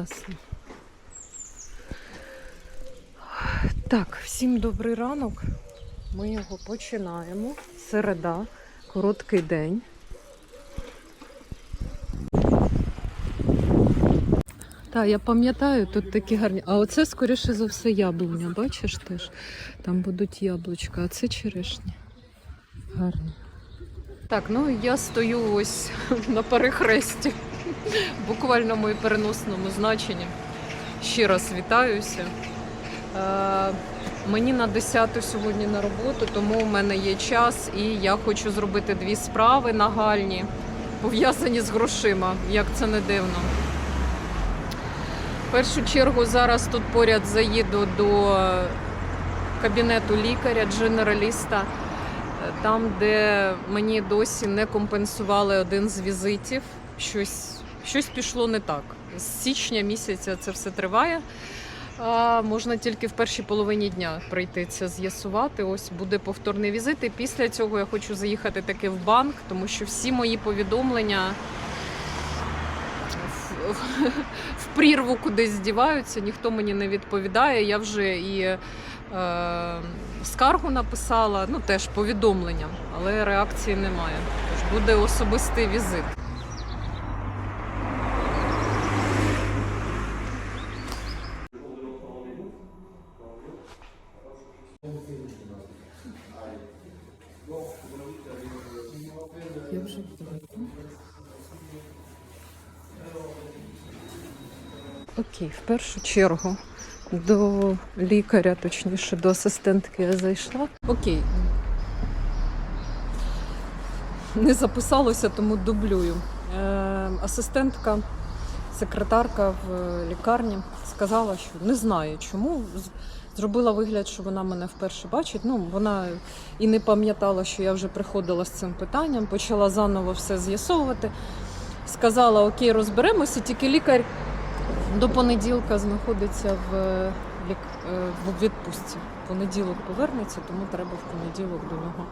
Ясно. Так, всім добрий ранок. Ми його починаємо. Середа, короткий день. Так, я пам'ятаю, тут такі гарні. А оце, скоріше за все, яблуня. Бачиш теж? Там будуть яблучка, а це черешні. Гарні. Так, ну я стою ось на перехресті, в буквальному і переносному значенні. Ще раз вітаюся. Е, мені на 10 сьогодні на роботу, тому у мене є час, і я хочу зробити дві справи нагальні, пов'язані з грошима, як це не дивно. В першу чергу зараз тут поряд заїду до кабінету лікаря, дженераліста, е, там, де мені досі не компенсували один з візитів. Щось, щось пішло не так. З січня місяця це все триває. А можна тільки в першій половині дня прийти це з'ясувати. Ось буде повторний візит. І після цього я хочу заїхати таки в банк, тому що всі мої повідомлення в, в, прірву кудись здіваються, ніхто мені не відповідає. Я вже і е, скаргу написала, ну теж повідомлення, але реакції немає. Тож буде особистий візит. Окей, в першу чергу до лікаря, точніше, до асистентки я зайшла. Окей. Не записалося, тому дублюю. Е, асистентка, секретарка в лікарні сказала, що не знає чому. Зробила вигляд, що вона мене вперше бачить. Ну, вона і не пам'ятала, що я вже приходила з цим питанням, почала заново все з'ясовувати. Сказала, окей, розберемося, тільки лікар до понеділка знаходиться в, лік... е, в відпустці. Понеділок повернеться, тому треба в понеділок до нього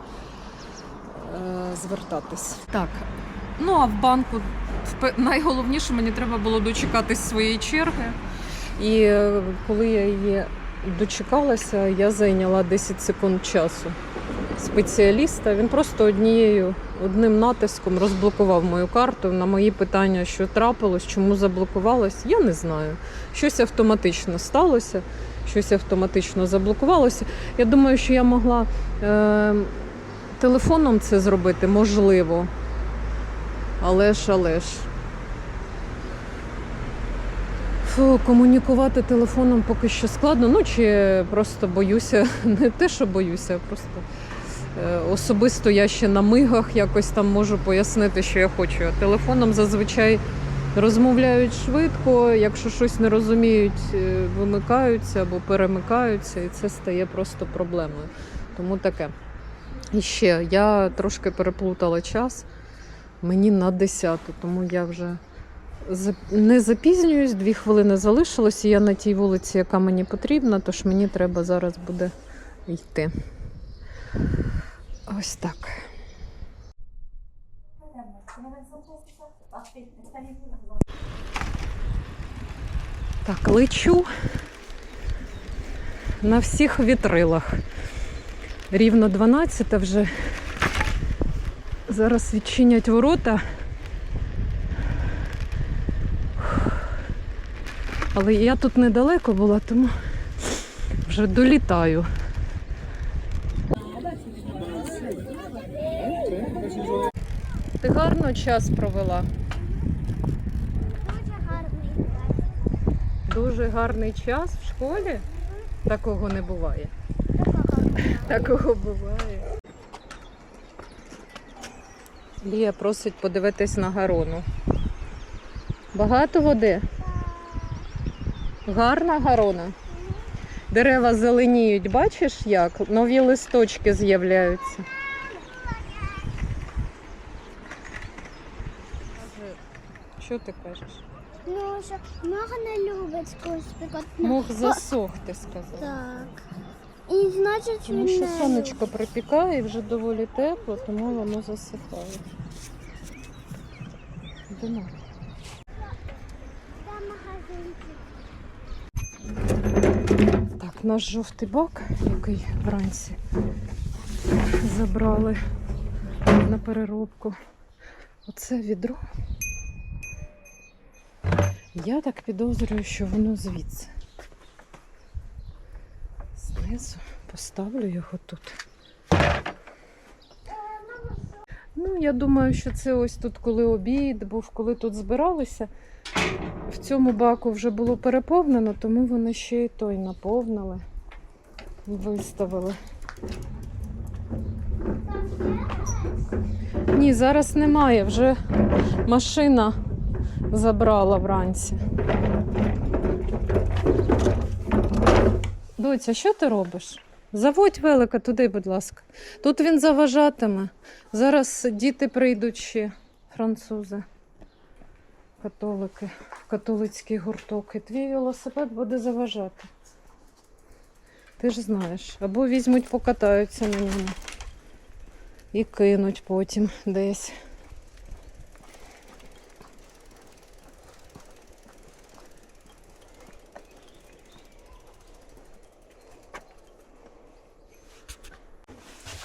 е, звертатись. Так. Ну а в банку найголовніше мені треба було дочекатись своєї черги. І е, коли я її дочекалася, я зайняла 10 секунд часу спеціаліста. Він просто однією одним натиском розблокував мою карту. На мої питання, що трапилось, чому заблокувалось, я не знаю. Щось автоматично сталося, щось автоматично заблокувалося. Я думаю, що я могла е, телефоном це зробити, можливо. Але ж, але ж. Фу, комунікувати телефоном поки що складно. Ну чи просто боюся, не те, що боюся, а просто особисто я ще на мигах якось там можу пояснити, що я хочу. Телефоном зазвичай розмовляють швидко, якщо щось не розуміють, е, вимикаються або перемикаються, і це стає просто проблемою. Тому таке. І ще я трошки переплутала час. Мені на 10, тому я вже не запізнююсь, дві хвилини залишилось, і я на тій вулиці, яка мені потрібна, тож мені треба зараз буде йти. Ось так. Так, лечу на всіх вітрилах. Рівно 12 вже. Зараз відчинять ворота. Але я тут недалеко була, тому вже долітаю. Гарно час провела. Дуже гарний. час. Дуже гарний час в школі. Такого не буває. Такого. Буває. Лія просить подивитись на гарону. Багато води? Гарна гарона. Дерева зеленіють, бачиш як? Нові листочки з'являються. Що ти кажеш? Ну, що мага не любить спекотно. Мог засох, ти сказав. Так. І значить Тому він що не сонечко припікає і вже доволі тепло, тому воно засихає. Йдемо. Так, наш жовтий бак, який вранці забрали на переробку. Оце відро. Я так підозрюю, що воно звідси. Знизу поставлю його тут. Ну, я думаю, що це ось тут, коли обід був, коли тут збиралися. В цьому баку вже було переповнено, тому вони ще й той наповнили і виставили. Ні, зараз немає, вже машина забрала вранці. Доця, що ти робиш? Заводь велика туди, будь ласка. Тут він заважатиме. Зараз діти прийдуть ще, французи, католики, католицький гурток. І твій велосипед буде заважати. Ти ж знаєш. Або візьмуть, покатаються на ньому. І кинуть потім десь.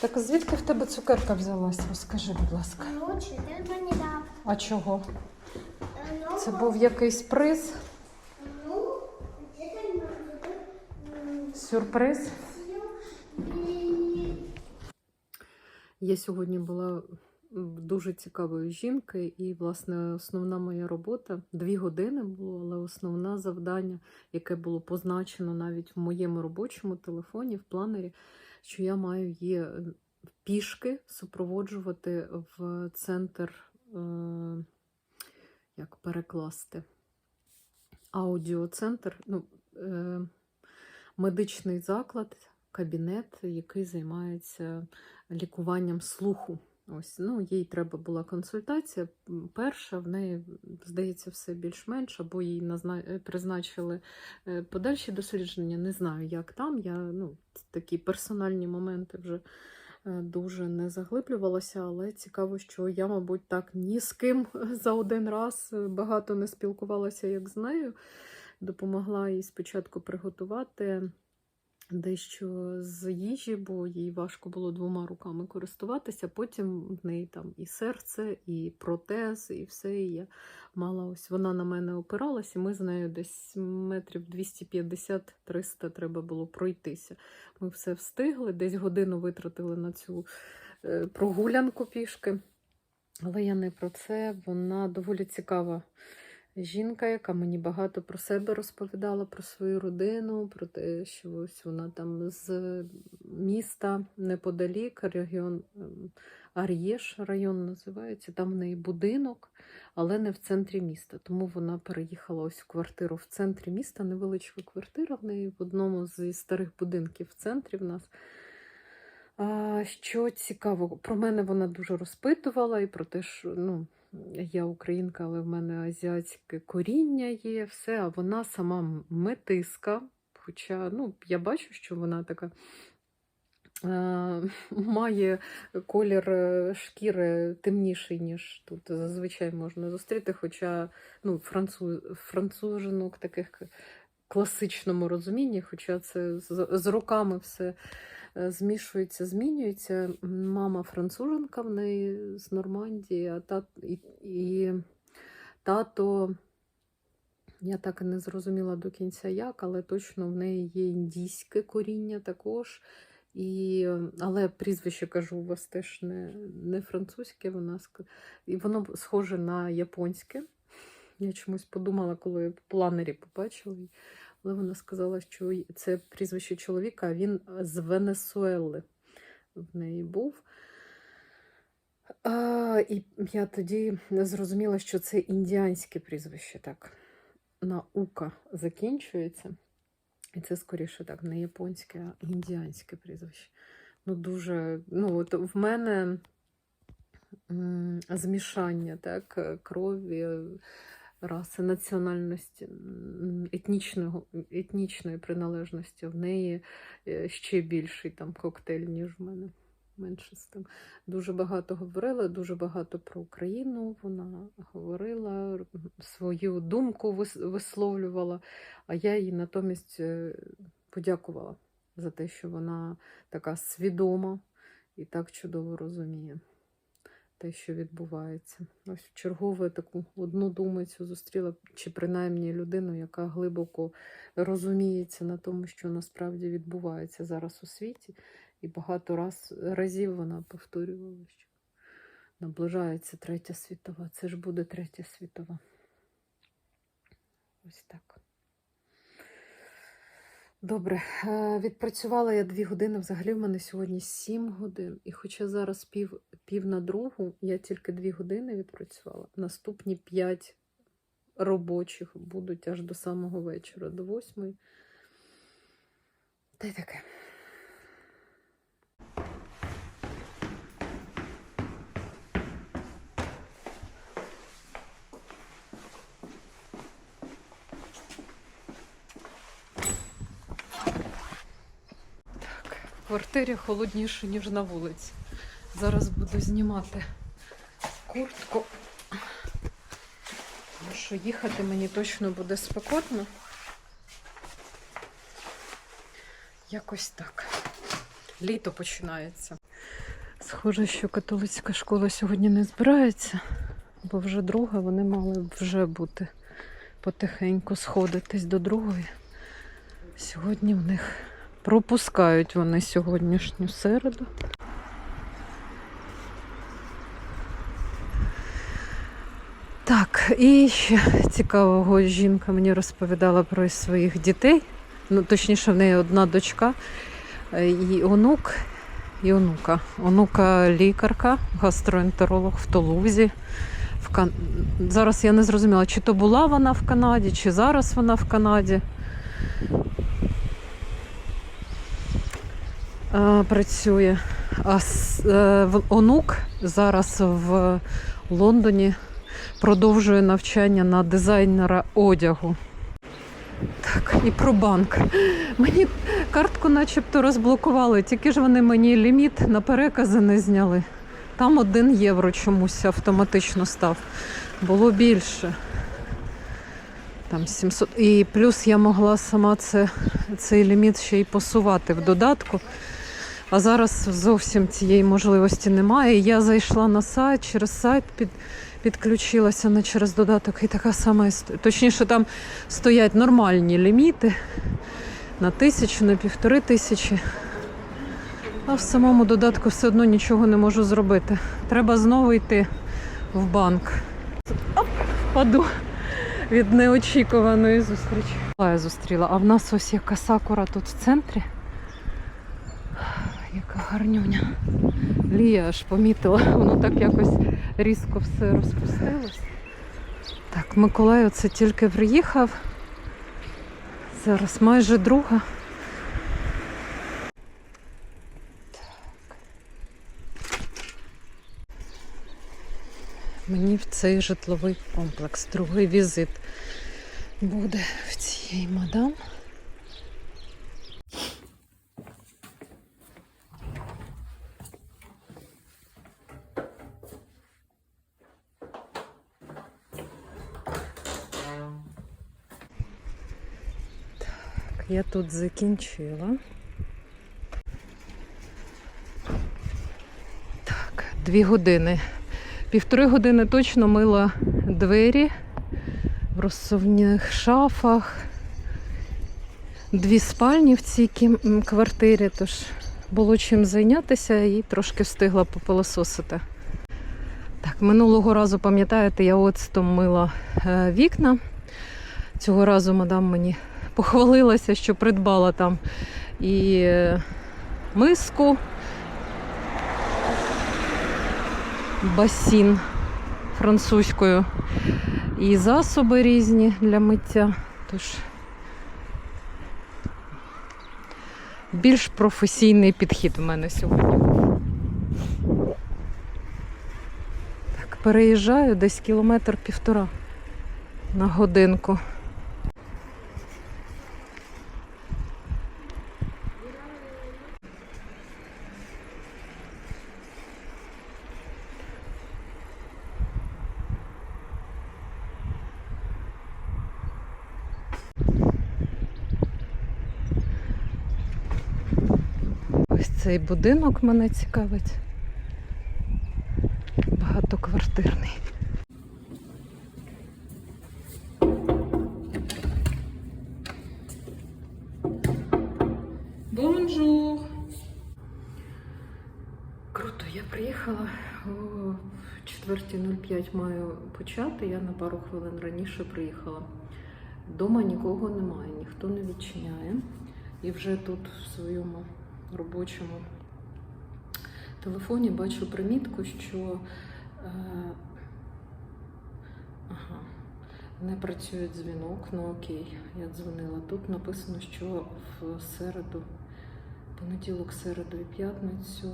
Так звідки в тебе цукерка взялась? Розкажи, будь ласка. Ну, вчитель мені дав. А чого? Е, Ну, Це був якийсь приз? Ну, вчитель мені зробив Сюрприз? і Я сьогодні була м, дуже цікавою жінкою, і, власне, основна моя робота дві години було, але основне завдання, яке було позначено навіть в моєму робочому телефоні, в планері, що я маю її е, пішки супроводжувати в центр, е, як перекласти, аудіоцентр, ну, е, медичний заклад, кабінет, який займається лікуванням слуху. Ось, ну, їй треба була консультація. Перша, в неї, здається, все більш-менш, або їй назна... е, призначили е, подальші дослідження. Не знаю, як там. Я ну, такі персональні моменти вже е, дуже не заглиблювалася, але цікаво, що я, мабуть, так ні з ким за один раз багато не спілкувалася, як з нею. Допомогла їй спочатку приготувати дещо з їжі, бо їй важко було двома руками користуватися. Потім в неї там і серце, і протез, і все. І я мала ось вона на мене опиралась, і ми з нею десь метрів 250-300 треба було пройтися. Ми все встигли, десь годину витратили на цю е, прогулянку пішки. Але я не про це. Вона доволі цікава жінка, яка мені багато про себе розповідала, про свою родину, про те, що ось вона там з міста неподалік, регіон ем, Ар'єш район називається. Там в неї будинок, але не в центрі міста. Тому вона переїхала ось в квартиру в центрі міста, невеличка квартира в неї в одному зі старих будинків в центрі в нас. Що цікаво, про мене вона дуже розпитувала і про те, що ну, я українка, але в мене азіатське коріння є, все, а вона сама метиска. Хоча ну, я бачу, що вона така е, має колір е, шкіри темніший, ніж тут зазвичай можна зустріти. Хоча ну, француз, францужинок таких класичному розумінні, хоча це з, роками все е, змішується, змінюється. Мама француженка в неї з Нормандії, а тат, і, і тато. Я так і не зрозуміла до кінця як, але точно в неї є індійське коріння також. І, але прізвище кажу, у вас теж не, не французьке, вона і воно схоже на японське. Я чомусь подумала, коли в планері побачила. Але вона сказала, що це прізвище чоловіка, а він з Венесуели в неї був. А, і я тоді зрозуміла, що це індіанське прізвище, так. На Ука закінчується. І це скоріше так, не японське, а індіанське прізвище. Ну, дуже, ну, от в мене змішання, так, е, крові, раси, національності, етнічного, етнічної приналежності. В неї е, ще більший там коктейль, ніж в мене. менше з тим. Дуже багато говорила, дуже багато про Україну. Вона говорила, свою думку висловлювала, а я їй натомість е, подякувала за те, що вона така свідома і так чудово розуміє те, що відбувається. Ось чергове таку одну думицю зустріла, чи принаймні людину, яка глибоко розуміється на тому, що насправді відбувається зараз у світі. І багато раз, разів вона повторювала, що наближається третя світова. Це ж буде третя світова. Ось так. Добре, е, відпрацювала я дві години. Взагалі в мене сьогодні сім годин. І хоча зараз пів, пів на другу, я тільки дві години відпрацювала. Наступні п'ять робочих будуть аж до самого вечора, до восьмої. Та й таке. Квартирі холодніше, ніж на вулиці. Зараз буду знімати куртку. Тому що їхати мені точно буде спекотно. Якось так. Літо починається. Схоже, що католицька школа сьогодні не збирається, бо вже друга вони мали вже бути потихеньку сходитись до другої. Сьогодні в них пропускають вони сьогоднішню середу. Так, і ще цікавого жінка мені розповідала про своїх дітей. Ну, точніше, в неї одна дочка і онук, і онука. Онука лікарка, гастроентеролог в Тулузі. В Кан... Зараз я не зрозуміла, чи то була вона в Канаді, чи зараз вона в Канаді. Е, Працює. А е, онук зараз в Лондоні продовжує навчання на дизайнера одягу. Так, і про банк. Мені картку начебто розблокували, тільки ж вони мені ліміт на перекази не зняли. Там один євро чомусь автоматично став. Було більше. Там 700. І плюс я могла сама це, цей ліміт ще й посувати в додатку. А зараз зовсім цієї можливості немає. Я зайшла на сайт, через сайт під, підключилася не через додаток, і така сама історія. Точніше, там стоять нормальні ліміти на тисячу, на півтори тисячі. А в самому додатку все одно нічого не можу зробити. Треба знову йти в банк. Оп, впаду від неочікуваної зустрічі. Я зустріла. А в нас ось яка сакура тут в центрі. Яка гарнюня. Лія аж помітила, воно так якось різко все розпустилось. Так, Миколай оце тільки приїхав. Зараз майже друга. Мені в цей житловий комплекс. Другий візит буде в цієї мадам. Я тут закінчила. Так, дві години. Півтори години точно мила двері в розсувних шафах. Дві спальні в цій квартирі, тож було чим зайнятися і трошки встигла попилососити. Так, минулого разу, пам'ятаєте, я оцтом мила е, вікна. Цього разу мадам мені похвалилася, що придбала там і е, миску, басін французькою, і засоби різні для миття. Тож більш професійний підхід в мене сьогодні. Так, переїжджаю десь кілометр півтора на годинку. Цей будинок мене цікавить. Багатоквартирний. Бонжур! Круто, я приїхала о 4.05 маю почати. Я на пару хвилин раніше приїхала. Дома нікого немає, ніхто не відчиняє. І вже тут в своєму робочому телефоні бачу примітку, що е, ага, не працює дзвінок. Ну окей, я дзвонила. Тут написано, що в середу, понеділок, середу і п'ятницю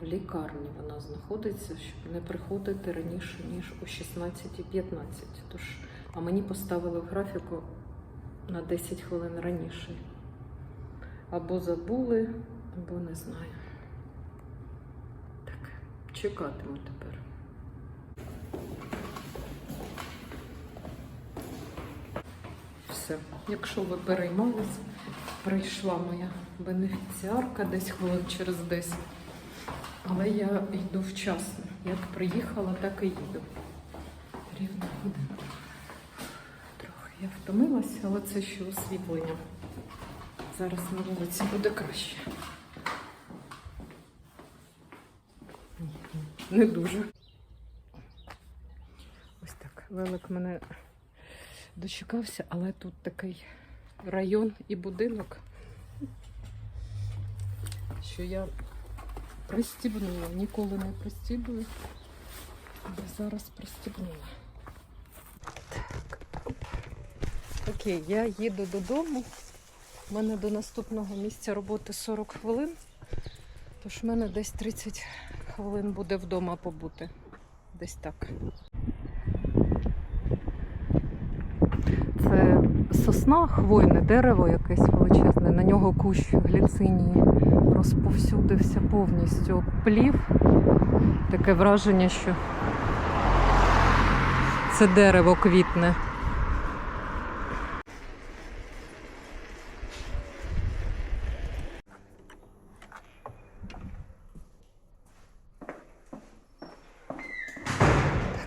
в лікарні вона знаходиться, щоб не приходити раніше, ніж о 16.15. Тож, а мені поставили в графіку на 10 хвилин раніше. Або забули, або не знаю. Так, чекатиму тепер. Все, якщо ви переймались, прийшла моя бенефіціарка десь хвилин через 10. Але я йду вчасно. Як приїхала, так і їду. Рівно година. Трохи я втомилася, але це ще освітлення. Зараз на вулиці буде краще. Не дуже. Ось так. Велик мене дочекався, але тут такий район і будинок, що я пристібнула. Ніколи не пристібую. Але зараз пристібнула. Так. Окей, я їду додому. У мене до наступного місця роботи 40 хвилин. Тож в мене десь 30 хвилин буде вдома побути. Десь так. Це сосна, хвойне дерево якесь величезне. На нього кущ гліцинії розповсюдився повністю плів. Таке враження, що це дерево квітне.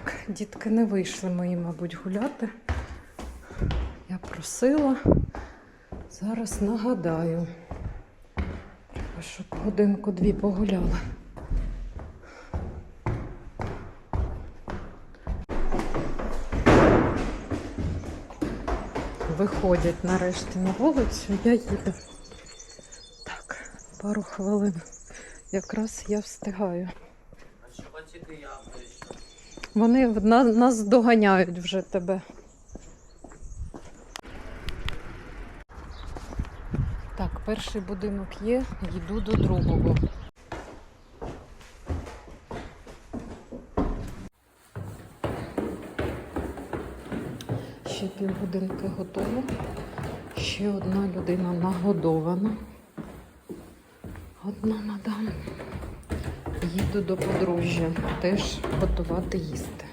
Так, дітки не вийшли мої, мабуть, гуляти. Я просила. Зараз нагадаю. Треба, щоб годинку-дві погуляли. Виходять нарешті на вулицю, я їду. Так, пару хвилин. Якраз я встигаю. А тільки я? Вони в- на- нас доганяють вже тебе. Так, перший будинок є, йду до другого. Ще півгодинки готово. Ще одна людина нагодована. Одна мадам. Їду до подружжя теж готувати їсти.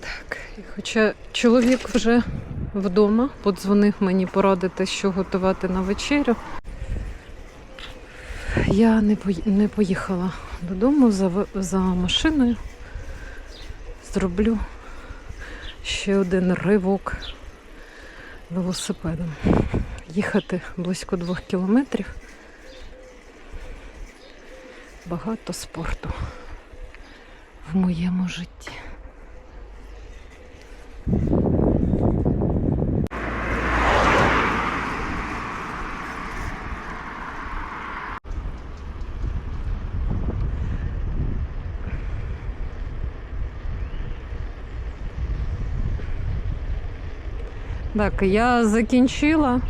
Так, і хоча чоловік вже вдома, подзвонив мені порадити, що готувати на вечерю. Я не, не поїхала додому за, за машиною. Зроблю ще один ривок велосипедом. Їхати близько двох кілометрів багато спорту в моєму житті. Так, я закінчила.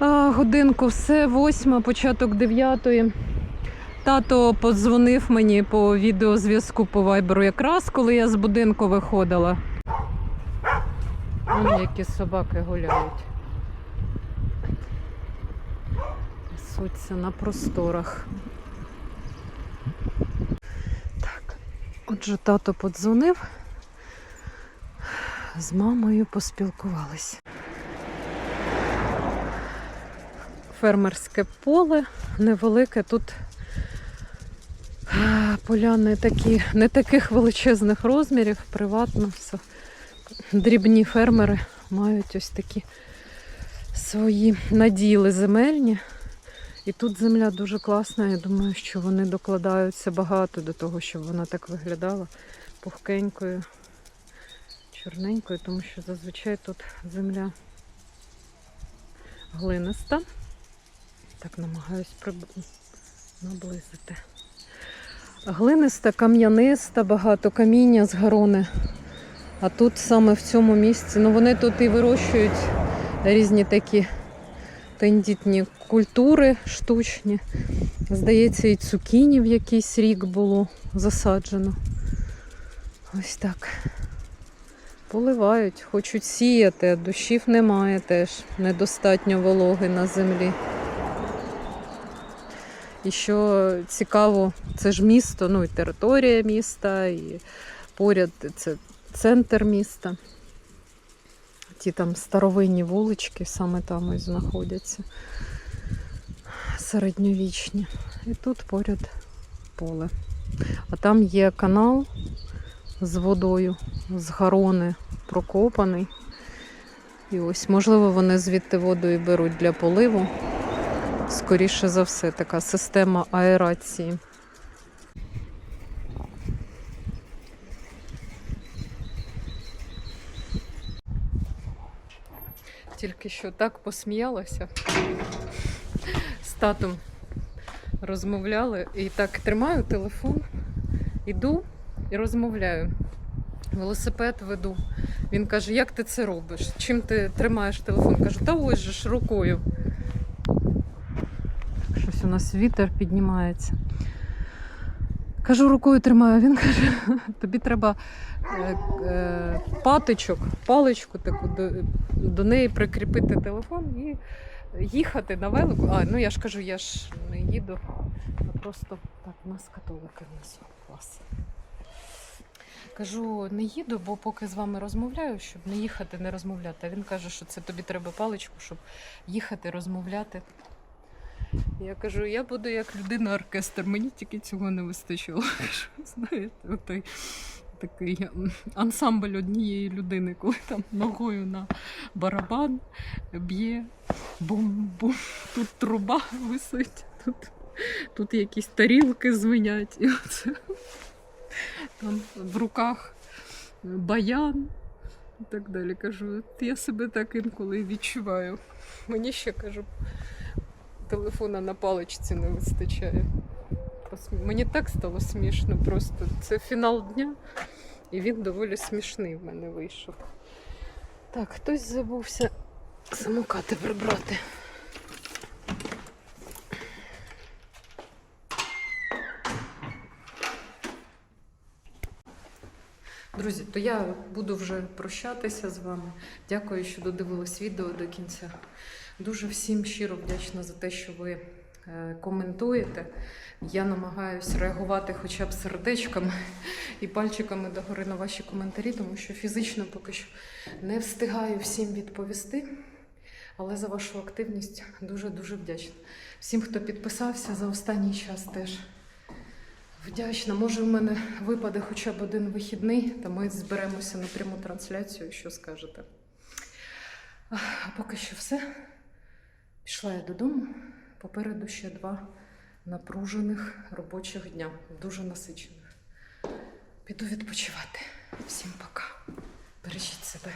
Годинку все, восьма, початок дев'ятої. Тато подзвонив мені по відеозв'язку по вайберу якраз, коли я з будинку виходила. Вон які собаки гуляють. Пасуться на просторах. Так, отже, тато подзвонив. З мамою поспілкувались. Фермерське поле невелике. Тут поля не такі, не таких величезних розмірів, приватно все. Дрібні фермери мають ось такі свої наділи земельні. І тут земля дуже класна. Я думаю, що вони докладаються багато до того, щоб вона так виглядала пухкенькою, чорненькою, тому що зазвичай тут земля глиниста. Так намагаюсь наблизити. Глиниста, кам'яниста, багато каміння з горони. А тут саме в цьому місці, ну вони тут і вирощують різні такі тендітні культури штучні. Здається, і цукіні в якийсь рік було засаджено. Ось так. Поливають, хочуть сіяти, а дощів немає теж. Недостатньо вологи на землі. І що цікаво, це ж місто, ну і територія міста, і поряд це центр міста. Ті там старовинні вулички саме там ось знаходяться. Середньовічні. І тут поряд поле. А там є канал з водою, з горони прокопаний. І ось, можливо, вони звідти воду і беруть для поливу. Скоріше за все, така система аерації. Тільки що так посміялася. З татом розмовляли і так тримаю телефон, іду і розмовляю. Велосипед веду. Він каже, як ти це робиш? Чим ти тримаєш телефон? Кажу, та ось же ж рукою. У нас вітер піднімається. Кажу, рукою тримаю. Він каже, тобі треба е, е, паличку таку до, до неї прикріпити телефон і їхати на велику. А, ну я ж кажу, я ж не їду, а просто так, у нас католики внизу. Клас. Кажу, не їду, бо поки з вами розмовляю, щоб не їхати, не розмовляти. А він каже, що це тобі треба паличку, щоб їхати, розмовляти. Я кажу, я буду як людина оркестр, мені тільки цього не вистачило. Кажу, Знаєте, отой такий ансамбль однієї людини, коли там ногою на барабан б'є, бум-бум, тут труба висить, тут, тут якісь тарілки звенять, і оце там в руках баян і так далі. Кажу, я себе так інколи відчуваю. Мені ще кажу, телефона на паличці не вистачає. Мені так стало смішно просто. Це фінал дня, і він доволі смішний в мене вийшов. Так, хтось забувся самокати прибрати. Друзі, то я буду вже прощатися з вами. Дякую, що додивились відео до кінця. Дуже всім щиро вдячна за те, що ви е, коментуєте. Я намагаюся реагувати хоча б сердечками і пальчиками догори на ваші коментарі, тому що фізично поки що не встигаю всім відповісти. Але за вашу активність дуже-дуже вдячна. Всім, хто підписався за останній час теж вдячна. Може, в мене випаде хоча б один вихідний, та ми зберемося на пряму трансляцію, що скажете. А поки що все. Пішла я додому. Попереду ще два напружених робочих дня, дуже насичених. Піду відпочивати. Всім пока. Бережіть себе.